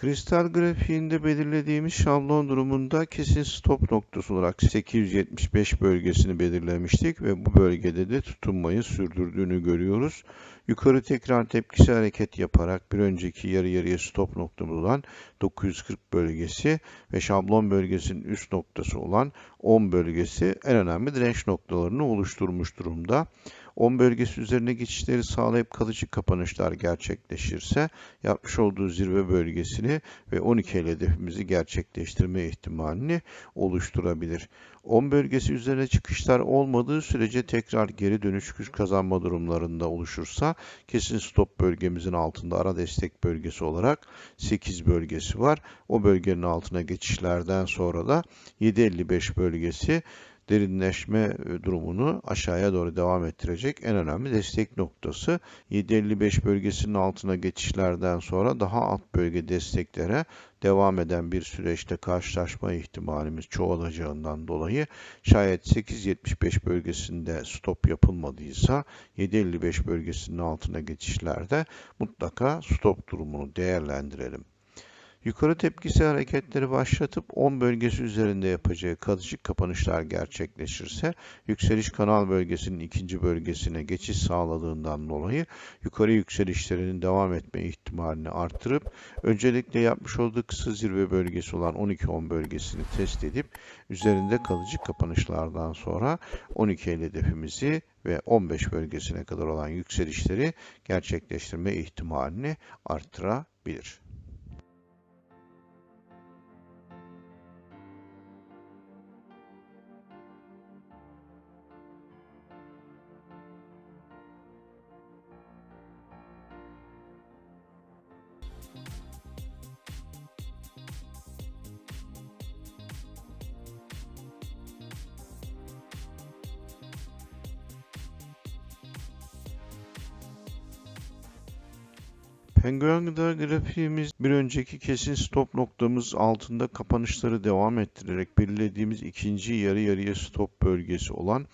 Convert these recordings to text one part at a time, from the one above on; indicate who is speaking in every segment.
Speaker 1: Kristal grafiğinde belirlediğimiz şablon durumunda kesin stop noktası olarak 875 bölgesini belirlemiştik ve bu bölgede de tutunmayı sürdürdüğünü görüyoruz. Yukarı tekrar tepkisi hareket yaparak bir önceki yarı yarıya stop noktamız olan 940 bölgesi ve şablon bölgesinin üst noktası olan 10 bölgesi en önemli direnç noktalarını oluşturmuş durumda. 10 bölgesi üzerine geçişleri sağlayıp kalıcı kapanışlar gerçekleşirse yapmış olduğu zirve bölgesini ve 12 el hedefimizi gerçekleştirme ihtimalini oluşturabilir. 10 bölgesi üzerine çıkışlar olmadığı sürece tekrar geri dönüş güç kazanma durumlarında oluşursa kesin stop bölgemizin altında ara destek bölgesi olarak 8 bölgesi var. O bölgenin altına geçişlerden sonra da 7.55 bölgesi derinleşme durumunu aşağıya doğru devam ettirecek en önemli destek noktası. 7.55 bölgesinin altına geçişlerden sonra daha alt bölge desteklere devam eden bir süreçte karşılaşma ihtimalimiz çoğalacağından dolayı şayet 8.75 bölgesinde stop yapılmadıysa 7.55 bölgesinin altına geçişlerde mutlaka stop durumunu değerlendirelim. Yukarı tepkisi hareketleri başlatıp 10 bölgesi üzerinde yapacağı kalıcı kapanışlar gerçekleşirse yükseliş kanal bölgesinin ikinci bölgesine geçiş sağladığından dolayı yukarı yükselişlerinin devam etme ihtimalini artırıp öncelikle yapmış olduğu kısa zirve bölgesi olan 12-10 bölgesini test edip üzerinde kalıcı kapanışlardan sonra 12 el hedefimizi ve 15 bölgesine kadar olan yükselişleri gerçekleştirme ihtimalini artırabilir. Penguen gıda grafiğimiz bir önceki kesin stop noktamız altında kapanışları devam ettirerek belirlediğimiz ikinci yarı yarıya stop bölgesi olan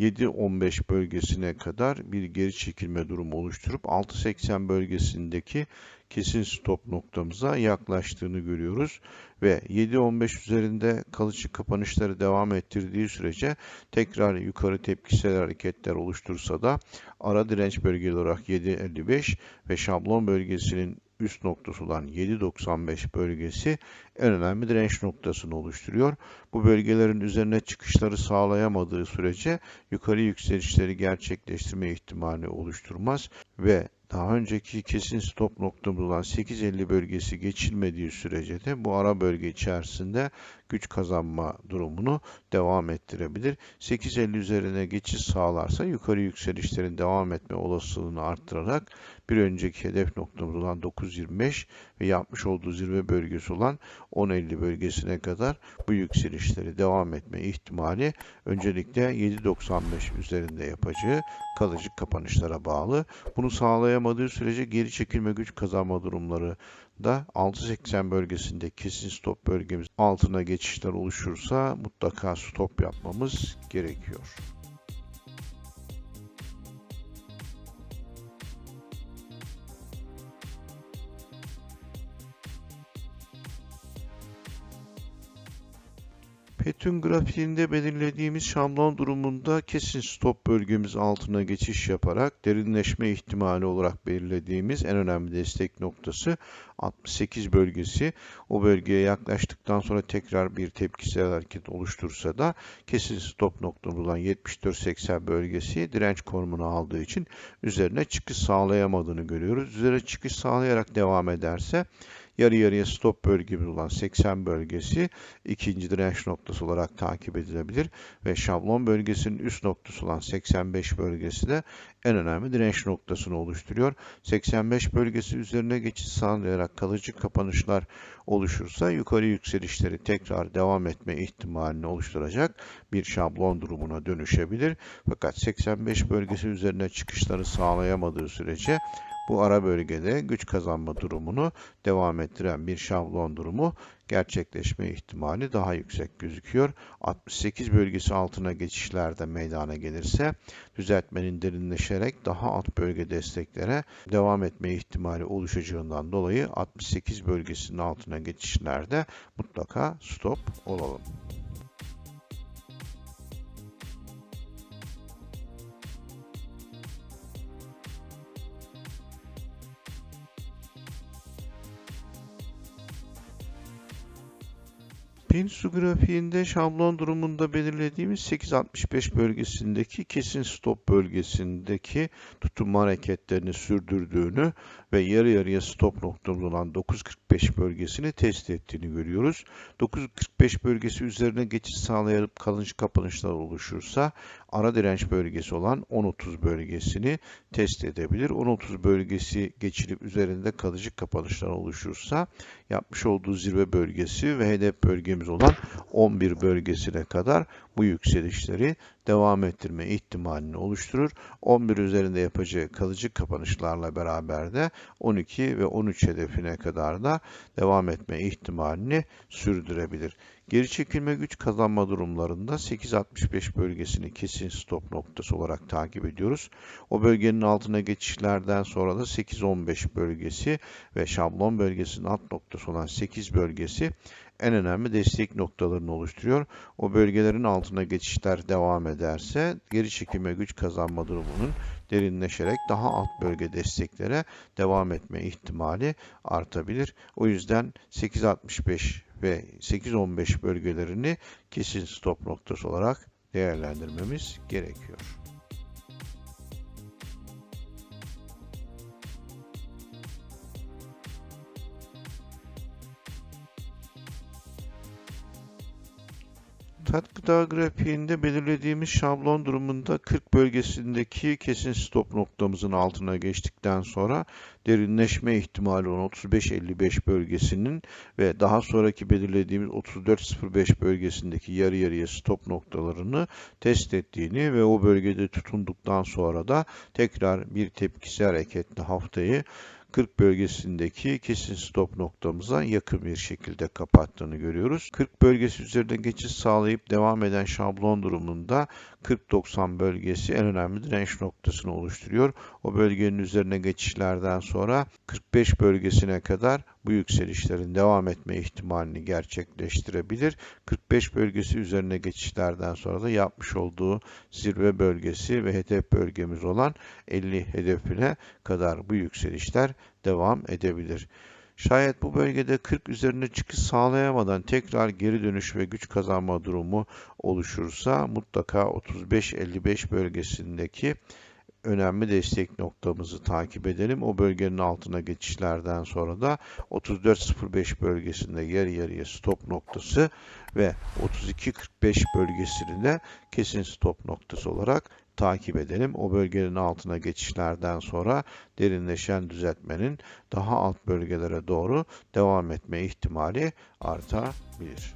Speaker 1: 7.15 bölgesine kadar bir geri çekilme durumu oluşturup 6.80 bölgesindeki kesin stop noktamıza yaklaştığını görüyoruz. Ve 7.15 üzerinde kalıcı kapanışları devam ettirdiği sürece tekrar yukarı tepkisel hareketler oluştursa da ara direnç bölgeleri olarak 7.55 ve şablon bölgesinin üst noktası olan 7.95 bölgesi en önemli direnç noktasını oluşturuyor. Bu bölgelerin üzerine çıkışları sağlayamadığı sürece yukarı yükselişleri gerçekleştirme ihtimali oluşturmaz ve daha önceki kesin stop noktamız olan 8.50 bölgesi geçilmediği sürece de bu ara bölge içerisinde güç kazanma durumunu devam ettirebilir. 8.50 üzerine geçiş sağlarsa yukarı yükselişlerin devam etme olasılığını arttırarak bir önceki hedef noktamız olan 9.25 ve yapmış olduğu zirve bölgesi olan 10.50 bölgesine kadar bu yükselişleri devam etme ihtimali öncelikle 7.95 üzerinde yapacağı kalıcı kapanışlara bağlı. Bunu sağlayamadığı sürece geri çekilme güç kazanma durumları da 6.80 bölgesinde kesin stop bölgemiz altına geçişler oluşursa mutlaka stop yapmamız gerekiyor. Petun grafiğinde belirlediğimiz şablon durumunda kesin stop bölgemiz altına geçiş yaparak derinleşme ihtimali olarak belirlediğimiz en önemli destek noktası 68 bölgesi. O bölgeye yaklaştıktan sonra tekrar bir tepkisel hareket oluştursa da kesin stop noktamız olan 74-80 bölgesi direnç konumunu aldığı için üzerine çıkış sağlayamadığını görüyoruz. Üzerine çıkış sağlayarak devam ederse yarı yarıya stop bölgemiz olan 80 bölgesi ikinci direnç noktası olarak takip edilebilir ve şablon bölgesinin üst noktası olan 85 bölgesi de en önemli direnç noktasını oluşturuyor. 85 bölgesi üzerine geçiş sağlayarak kalıcı kapanışlar oluşursa yukarı yükselişleri tekrar devam etme ihtimalini oluşturacak bir şablon durumuna dönüşebilir. Fakat 85 bölgesi üzerine çıkışları sağlayamadığı sürece bu ara bölgede güç kazanma durumunu devam ettiren bir şablon durumu gerçekleşme ihtimali daha yüksek gözüküyor. 68 bölgesi altına geçişlerde meydana gelirse düzeltmenin derinleşerek daha alt bölge desteklere devam etme ihtimali oluşacağından dolayı 68 bölgesinin altına geçişlerde mutlaka stop olalım. Pinsu grafiğinde şablon durumunda belirlediğimiz 865 bölgesindeki kesin stop bölgesindeki tutunma hareketlerini sürdürdüğünü ve yarı yarıya stop noktamız olan 945 bölgesini test ettiğini görüyoruz. 945 bölgesi üzerine geçiş sağlayıp kalıcı kapanışlar oluşursa ara direnç bölgesi olan 1030 bölgesini test edebilir. 1030 bölgesi geçilip üzerinde kalıcı kapanışlar oluşursa yapmış olduğu zirve bölgesi ve hedef bölgemiz olan 11 bölgesine kadar bu yükselişleri devam ettirme ihtimalini oluşturur. 11 üzerinde yapacağı kalıcı kapanışlarla beraber de 12 ve 13 hedefine kadar da devam etme ihtimalini sürdürebilir. Geri çekilme güç kazanma durumlarında 8.65 bölgesini kesin stop noktası olarak takip ediyoruz. O bölgenin altına geçişlerden sonra da 8.15 bölgesi ve şablon bölgesinin alt noktası olan 8 bölgesi en önemli destek noktalarını oluşturuyor. O bölgelerin altına geçişler devam ederse geri çekilme güç kazanma durumunun derinleşerek daha alt bölge desteklere devam etme ihtimali artabilir. O yüzden 8.65 ve 8.15 bölgelerini kesin stop noktası olarak değerlendirmemiz gerekiyor. Tat gıda grafiğinde belirlediğimiz şablon durumunda 40 bölgesindeki kesin stop noktamızın altına geçtikten sonra derinleşme ihtimali olan 35-55 bölgesinin ve daha sonraki belirlediğimiz 34-05 bölgesindeki yarı yarıya stop noktalarını test ettiğini ve o bölgede tutunduktan sonra da tekrar bir tepkisi hareketli haftayı 40 bölgesindeki kesin stop noktamıza yakın bir şekilde kapattığını görüyoruz. 40 bölgesi üzerinde geçiş sağlayıp devam eden şablon durumunda 40-90 bölgesi en önemli direnç noktasını oluşturuyor. O bölgenin üzerine geçişlerden sonra 45 bölgesine kadar bu yükselişlerin devam etme ihtimalini gerçekleştirebilir. 45 bölgesi üzerine geçişlerden sonra da yapmış olduğu zirve bölgesi ve hedef bölgemiz olan 50 hedefine kadar bu yükselişler devam edebilir. Şayet bu bölgede 40 üzerine çıkış sağlayamadan tekrar geri dönüş ve güç kazanma durumu oluşursa mutlaka 35-55 bölgesindeki önemli destek noktamızı takip edelim. O bölgenin altına geçişlerden sonra da 34.05 bölgesinde yer yarıya stop noktası ve 32.45 bölgesini de kesin stop noktası olarak takip edelim. O bölgenin altına geçişlerden sonra derinleşen düzeltmenin daha alt bölgelere doğru devam etme ihtimali artabilir.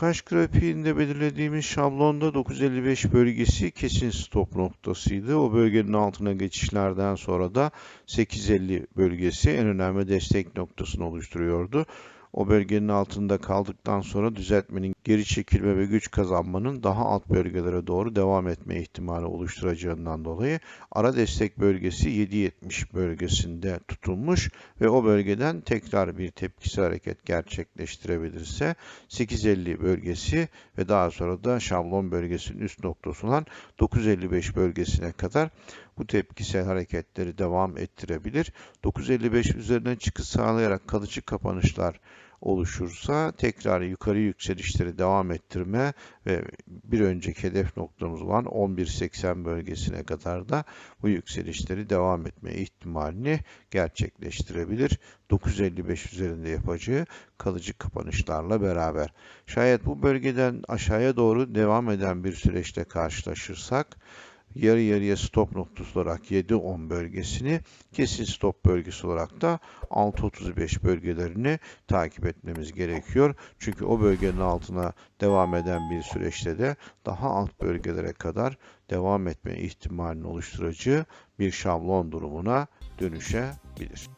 Speaker 1: Kaş grafiğinde belirlediğimiz şablonda 955 bölgesi kesin stop noktasıydı. O bölgenin altına geçişlerden sonra da 850 bölgesi en önemli destek noktasını oluşturuyordu o bölgenin altında kaldıktan sonra düzeltmenin geri çekilme ve güç kazanmanın daha alt bölgelere doğru devam etme ihtimali oluşturacağından dolayı ara destek bölgesi 7.70 bölgesinde tutulmuş ve o bölgeden tekrar bir tepkisi hareket gerçekleştirebilirse 8.50 bölgesi ve daha sonra da şablon bölgesinin üst noktası olan 9.55 bölgesine kadar bu tepkisel hareketleri devam ettirebilir. 9.55 üzerine çıkış sağlayarak kalıcı kapanışlar oluşursa tekrar yukarı yükselişleri devam ettirme ve bir önceki hedef noktamız olan 11.80 bölgesine kadar da bu yükselişleri devam etme ihtimalini gerçekleştirebilir. 9.55 üzerinde yapacağı kalıcı kapanışlarla beraber. Şayet bu bölgeden aşağıya doğru devam eden bir süreçte karşılaşırsak yarı yarıya stop noktası olarak 7-10 bölgesini, kesin stop bölgesi olarak da 6-35 bölgelerini takip etmemiz gerekiyor. Çünkü o bölgenin altına devam eden bir süreçte de daha alt bölgelere kadar devam etme ihtimalini oluşturacağı bir şablon durumuna dönüşebilir.